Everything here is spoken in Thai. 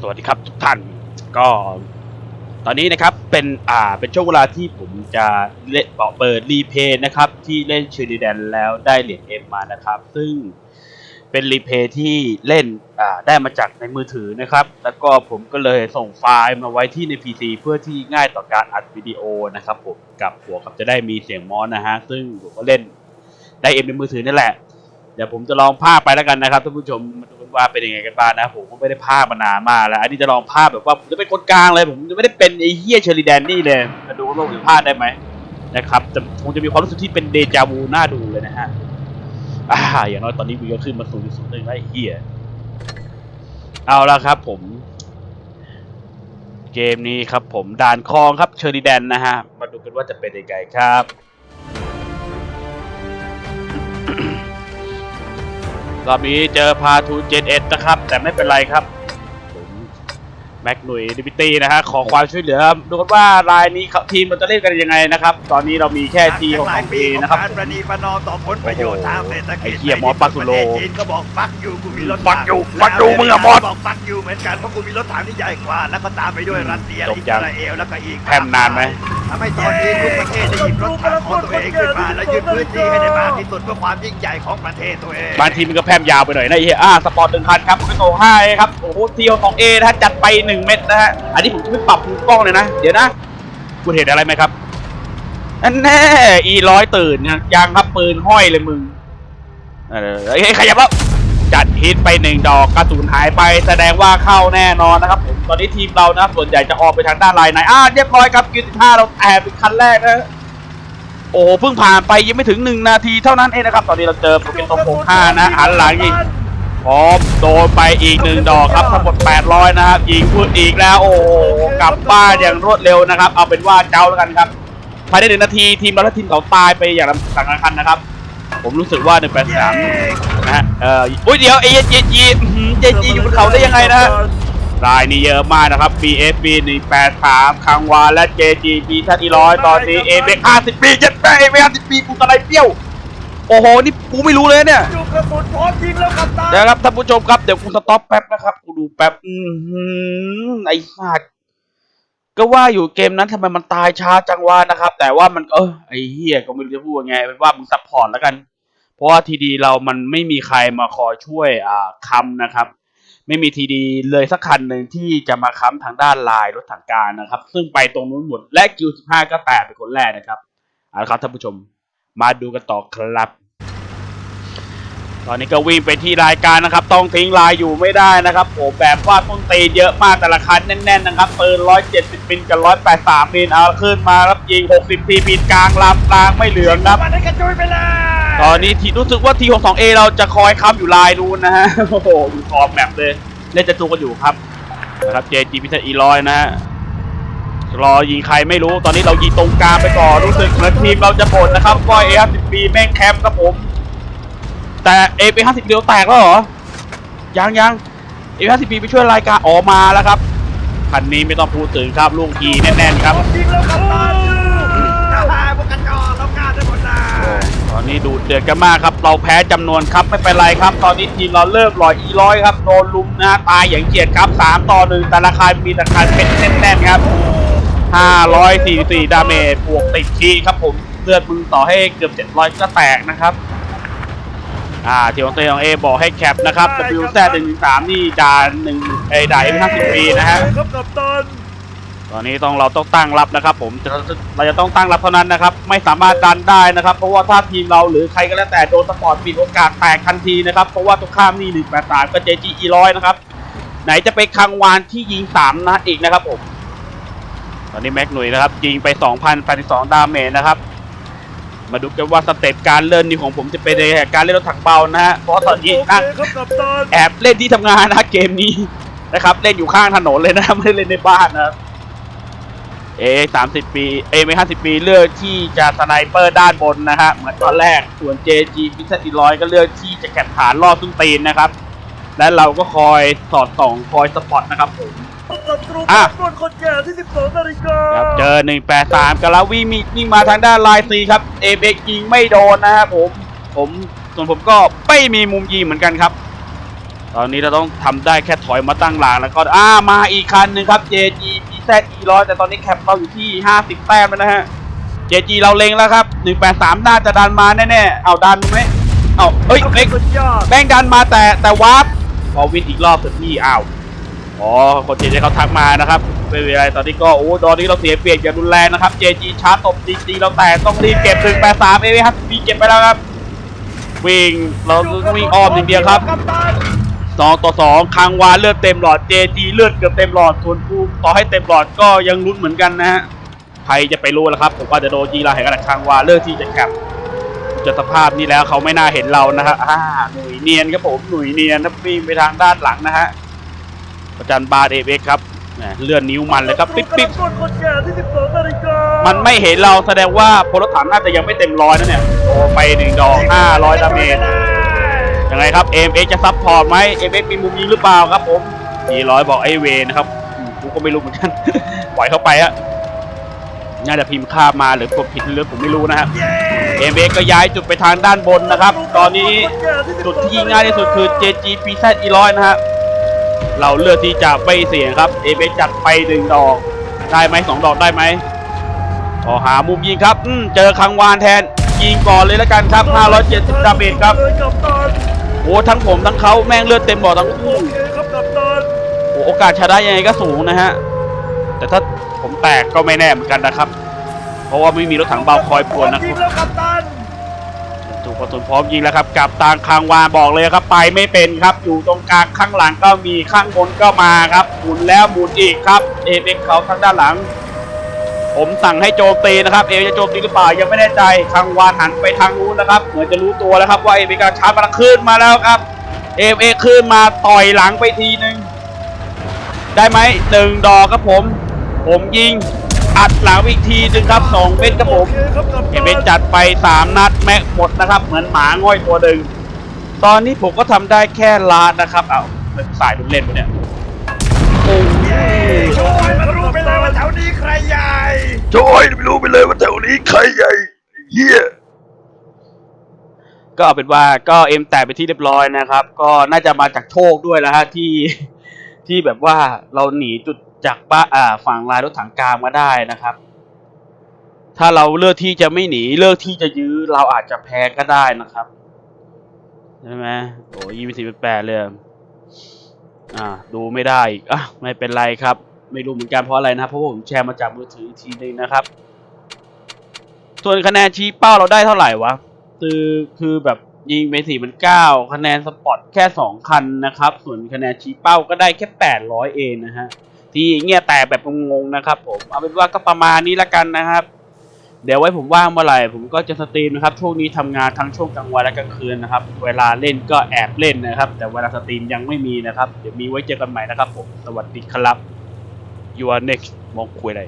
สวัสดีครับทุกท่านก็ตอนนี้นะครับเป็นอ่าเป็นช่วงเวลาที่ผมจะเล่นเปิดรีเพย์นะครับที่เล่นชอร์ดีแดนแล้วได้เหรียญเอ็มมานะครับ ซึ่งเป็นรีเพย์ที่เล่นอ่าได้มาจากในมือถือนะครับ แล้วก็ผมก็เลยส่งไฟล์มาไว้ที่ใน PC เพื่อที่ง่ายต่อการอัดวิดีโอนะครับผมกับหัวกับจะได้มีเสียงมอสนะฮะซึ่งผมก็เล่นได้เอ็มในมือถือนี่แหละ เดี๋ยวผมจะลองภาคไปแล้วกันนะครับท่านผู้ชมมาดู ว่าเป็นยังไงกันบ้างนะผมก็ไม่ได้ภาคมานานมากแล้ว อันนี้จะลองภาคแบบว่าผมจะเป็นคนกลางเลย ผมจะไม่ได้เป็นไอ้เฮียเชอริแดนนี่เลยมาดูว่าผมจะภาคได้ไหมนะครับจะคงจะมีความรู้สึกที่เป็นเดจาวูน่าดูเลยนะฮะอ่าอย่างน้อยตอนนี้วีก็ขึ้นมาสูงที่สุดเลยไอ้เฮียเอาละครับผม เกมนี้ครับผมด่านคลองครับเชอริแดนนะฮะมาดูกันว่าจะเป็นยังไงครับ รอบนี้เจอพาทูเจนเอ็ดนะครับ แต่ไม่เป็นไรครับผมแม็กหนุ่ยดิบิตี้นะฮะขอความช่วยเหลือดูกันว่ารายนี้เขาทีมเราจะเล่นกันยังไงนะครับตอนนี้เรามีแค่ทีของของปีนะครับการประนีประนอมต่อผลประโยชน์ทางเศรษฐกิจไอ้เหี้ยมอสปักสุโลประเทศจีนก็บอกฟักอยู่กูมีรถ fuck you ถัง fuck you มึงอะมอสบอกฟักอยู่เหมือนกันเพราะกูมีรถถังที่ใหญ่กว่า แล้วก็ตามไปด้วยรัสเซียจบอิยัสงราเอลแล้วก็อีกแพมนานไหมทำให้ตอนนี้ทุกประเทศได้หยิบรถถังของตัวเองขึ้นมาและยึดพื้นที่ให้ได้มากที่สุดเพื่อความยิ่งใหญ่ของประเทศตัวเองบางทีมันก็แพร่มยาวไปหน่อยนะไอ้เฮียอ่าสปอร์ตหนึ่งพันครับผมไปโตห้าครับโอ้โหทีของเอนะฮะจัดไปหนึ่งเม็ดนะฮะอันนี้ผมจะไม่ปรับมุมกล้องเลยนะเดี๋ยวนะคุณเห็นอะไรไหมครับอันแน่อีร้อยตื่นยังครับปืนห้อยเลยมึงเออเอ้ขยับแล้ว จัดฮิตไปหนึ่งดอกกระสุนหายไปแสดงว่าเข้าแน่นอนนะครับผมตอนนี้ทีมเรานะส่วนใหญ่จะออกไปทางด้านลน์ไหนอ่าเรียบร้อยครับกินห้าเราแอบเป็นคันแรกนะโอ้เพิ่งผ่านไปยังไม่ถึงหนึ่งนาทีเท่านั้นเองนะครับ ตอนนี้เราเจอโปรเกตโตโคห้านะหันหลังยิงพร้อมโดนไปอีกหนึ่งดอกครับทั้งหมด800 นะครับยิงพูดอีกแล้ว โอ้กลับบ้านอย่างรวดเร็วนะครับ เอาเป็นว่าเจ้าแล้วกันครับภายในหนึ่งนาทีทีมเราและทีมเขาตายไปอย่างต่างกันนะครับ ผมรู้สึกว่าหนึ่งแปดสามนะฮะเอ่ออุ้ยเดี๋ยวเอเจจีเจจีอยู่บนเขาได้ยังไงนะฮะรายนี้เยอะมากนะครับ BFB 183คังวาและ JGG ท่านอีร้อยตอนนี้ a อเ50 ปีจะได้ a อ50 ปีกูตะไลเปรี้ยว โอ้โห นี่กูไม่รู้เลยเนี่ยอยู่กระสุนพร้อมยิงแล้วครับตาเดี๋ยวครับท่านผู้ชมครับ เดี๋ยวกูสต็อปแป๊บนะครับ กูดูแป๊บ อือหือไอ้สัตว์ ก็ว่าอยู่เกมนั้นทำไมมันตายช้าจังวะนะครับ แต่ว่ามันเออไอ้เฮียก็ไม่รู้จะพูดยังไงเป็นว่ามึงซัพพอร์ตแล้วกัน เพราะว่าทีดีเรามันไม่มีใครมาคอยช่วยอ่าคำนะครับ ไม่มีทีดีเลยสักคันหนึ่งที่จะมาค้ำทางด้านลายรถถังการนะครับ ซึ่งไปตรงนู้นหมดและกิว15ก็แตกเป็นคนแรกนะครับเอาละครับท่านผู้ชม มาดูกันต่อครับ ตอนนี้ก็วิ่งไปที่รายการนะครับ ต้องทิ้งลายอยู่ไม่ได้นะครับโอ้แบบว่าต้นตีนเยอะมากแต่ละคันแน่นๆนะครับปืน170มิลกับ183มิลเอาขึ้นมาครับยิง 60ทีมิลกลางลำกลางไม่เหลืองครับมันได้กระจุยไปเลยตอนนี้ทีรู้สึกว่าทีของ 2A เราจะคอยค้ำอยู่ลายนู้นนะฮะโอ้โหอยู่ขอบแมปเลยเล่นจะจูกันอยู่ครับนะครับ JG พิเศษอีร้อยนะฮะรอยิงใครไม่รู้ตอนนี้เรายิงตรงกลางไปก่อนรู้สึกเหมือนทีมเราจะบ่นนะครับว่า A50B แม่งแคมป์ครับผม แต่ A50 เดียวแตกแล้วเหรอ ยังยัง A50B ไปช่วยรายการออกมาแล้วครับคันนี้ไม่ต้องพูดถึงครับลูกทีแน่นๆครับยิงแล้วครับตาถ้าหาพวกกระจอแล้วกาได้หมดเลยตอนนี้ดูเดือดกันมากครับ เราแพ้จำนวนครับไม่เป็นไรครับ ตอนนี้ทีมเราเริ่มลอยอีร้อยครับโดนลุมนะตายอย่างเกียดครับ3ต่อ1แต่ละคายมีแต่คายเป็นแน่นๆครับ544ดาเมจบวกติดทีครับผมเลือดมึงต่อให้เกือบ700ก็แตกนะครับ อ่าทีของเตของเอบอกให้แคปนะครับ WZ 113นี่ด่านหนึ่งไอ้ด่าน M50 ปีนะฮะครับกัปตันตอนนี้ต้องเราต้องตั้งรับนะครับ ผมจะเราจะต้องตั้งรับเท่านั้นนะครับ ไม่สามารถดันได้นะครับ เพราะว่าถ้าทีมเราหรือใครก็แล้วแต่โดนสปอร์ตมีโอกาสแตกทันทีนะครับ เพราะว่าตรงข้ามนี่หนึ่งแปดสามก็เจจีอีร้อยนะครับ ไหนจะไปคังวานที่ยิงสามนัดอีกนะครับผมตอนนี้แม็กหนุ่ยนะครับยิงไปสองพันแปดสิบสองดาเมจนะครับ มาดูกันว่าสเต็ปการเล่นนี่ของผมจะเป็นยังไงการเล่นรถถังเบานะฮะเพราะตอนนี้นั่งครับกัปตันแอบเล่นที่ทำงานนะเกมนี้นะครับ เล่นอยู่ข้างถนนเลยนะไม่ได้เล่นในบ้านนะครับเอสามสิบปี เอไม่ห้าสิบปีเลือกที่จะสไนเปอร์ด้านบนนะฮะเหมือนตอนแรกส่วน JG พิซซ่าอีร้อยก็เลือกที่จะแก็บฐานล่อซุ้นตีนนะครับ และเราก็คอยสอดส่องคอยสปอตนะครับผม ศัตรูอะปล้นคนแก่ที่ 12นาฬิกาครับเจอ 183กันแล้ววิ่งมีวิ่งมาทางด้านไลน์ซีครับเอเบกยิงไม่โดนนะครับผม ผมส่วนผมก็ไม่มีมุมยิงเหมือนกันครับ ตอนนี้เราต้องทำได้แค่ถอยมาตั้งหลังแล้วก็อ่ามาอีกคันหนึ่งครับ JG PZ E100 แต่ตอนนี้แคปเราอยู่ที่ 50 แต้มแล้วนะฮะ JG เราเล็งแล้วครับ 183 น่าจะดันมาแน่ๆเอาดันไหมเอาเอ้ยเล็ก สุดยอดแม่งดันมาแต่แต่วาร์ปพอวินอีกรอบสุดที่อ้าว อ๋อคนเจเจเขาทักมานะครับไม่เป็นไรตอนนี้ก็โอ้ตอนนี้เราเสียเปรียบอย่างรุนแรงนะครับ JG ชาร์จตบจริงๆเราแต่ต้องรีบเก็บถึง83เอครับมีเก็บไปแล้วครับวิ่งเราต้องวิ่งอ้อมอย่างเดียวครับสองต่อสองคังวาเลือดเต็มหลอด JG เลือดเกือบเต็มหลอดส่วนภูมต่อให้เต็มหลอดก็ยังลุ้นเหมือนกันนะฮะใครจะไปรู้ล่ะครับผมว่าจะโดนจีราเห็นกันคังวาเลือกที่จะแคปจะสภาพนี้แล้วเขาไม่น่าเห็นเรานะฮะอ่าหนุ่ยเนียนครับผมหนุ่ยเนียนนะวิ่งไปทางด้านหลังนะฮะ ประจันบาร์เอเอ็กครับแหมเลื่อนนิ้วมันเลยครับ ปิ๊บปิ๊บกำลังกดคนแก่ที่12นาฬิกามัมันไม่เห็นเราแสดงว่าพลฐานน่าจะยังไม่เต็มร้อยนะเนี่ย โอ้ไปหนึ่งดอกห้าร้อยดาเมจยังไงครับ MX จะซับพอร์ตไหม MX มีมุมยิงหรือเปล่าครับผมมีร้อยบอกไอ้เวนะครับอืมกูก็ไม่รู้เหมือนกัน ปล่อยเข้าไปอะน่าจะพิมพ์ข้ามมาหรือกดผิดหรือผมไม่รู้นะครับ MX ก็ย้ายจุดไปทางด้านบนนะครับ ตอนนี้จุดที่ยิงง่ายที่สุดคือ JG PZ อีร้อยนะฮะ เราเลือกที่จะไม่เสี่ยงครับ MX จัดไปหนึ่งดอกได้ไหมสองดอกได้ไหมขอหามุมยิงครับอืมเจอคังวานแทนยิงก่อนเลยแล้วกันครับ 570ดาเมจครับกัปตันโอ้ทั้งผมทั้งเขาแม่งเลือดเต็มบ่อทั้งโอคู่เคครับกัปตันโอ้โอกาสชนะยังไงก็สูงนะฮะแต่ถ้าผมแตกก็ไม่แน่เหมือนกันนะครับ เพราะว่าไม่มีรถถังเบาคอยป่วนนะคยิรังบแล้วกัปตัน ถูกกระสุนพร้อมยิงแล้วครับกับตางคางวานบอกเลยครับไปไม่เป็นครับ อยู่ตรงกลางข้างหลังก็มีข้างบนก็มาครับหมุนแล้วหมุนอีกครับ เอเอ็กเขาทางด้านหลัง ผมสั่งให้โจมตีนะครับ เอจะโจมตีหรือเปล่ายังไม่แน่ใจคังวานหันไปทางนู้นนะครับ เหมือนจะรู้ตัวแล้วครับว่าเอเอ็กชาร์จมาขึ้นมาแล้วครับเอฟเอขึ้นมาต่อยหลังไปทีนึงได้ไหมหนึ่งดอกครับผม ผมยิง อัดหลังไปอีกทีนึงครับสองเม็ดครับผมโอเคครับกัปตันเอฟเอจัดไปสามนัดแม็กหมดนะครับ เหมือนหมาง่อยตัวหนึ่งตอนนี้ผมก็ทำได้แค่ลาดนะครับ เอาเป็นสายดุเล่นปะเนี่ยโอ้ยช่วยมันรู้ไปเลยว่าแถวนี้ใครใหญ่จอยไม่รู้ไปเลยว่าแถวนี้ใครใหญ่เฮียก็เอาเป็นว่าก็เอ็มแตกไปที่เรียบร้อยนะครับ ก็น่าจะมาจากโชคด้วยนะฮะที่ที่แบบว่าเราหนีจุด จากบ้าอ่าฝั่งลายรถถังกลางมาได้นะครับ ถ้าเราเลือกที่จะไม่หนีเลือกที่จะยื้อเราอาจจะแพ้ก็ได้นะครับใช่ไหมโอ้ยี่สิบแปดเลยอ่าดูไม่ได้อีกอะไม่เป็นไรครับ ไม่รู้เหมือนกันเพราะอะไรนะเพราะผมแชร์มาจากมือถืออีกทีนึงนะครับ ส่วนคะแนนชี้เป้าเราได้เท่าไหร่วะคือคือแบบยิงไปสี่พันเก้าคะแนนสปอตแค่สองคันนะครับ ส่วนคะแนนชี้เป้าก็ได้แค่แปดร้อยเองนะฮะ ที่เงี้ยแต่แบบงงๆนะครับผมเอาเป็นว่าก็ประมาณนี้ละกันนะครับ เดี๋ยวไว้ผมว่างเมื่อไหร่ผมก็จะสตรีมนะครับช่วงนี้ทำงานทั้งช่วงกลางวันและกลางคืนนะครับ เวลาเล่นก็แอบเล่นนะครับ แต่เวลาสตรีมยังไม่มีนะครับ เดี๋ยวมีไว้เจอกันใหม่นะครับผมสวัสดีครับ you are next มองคุยอะไร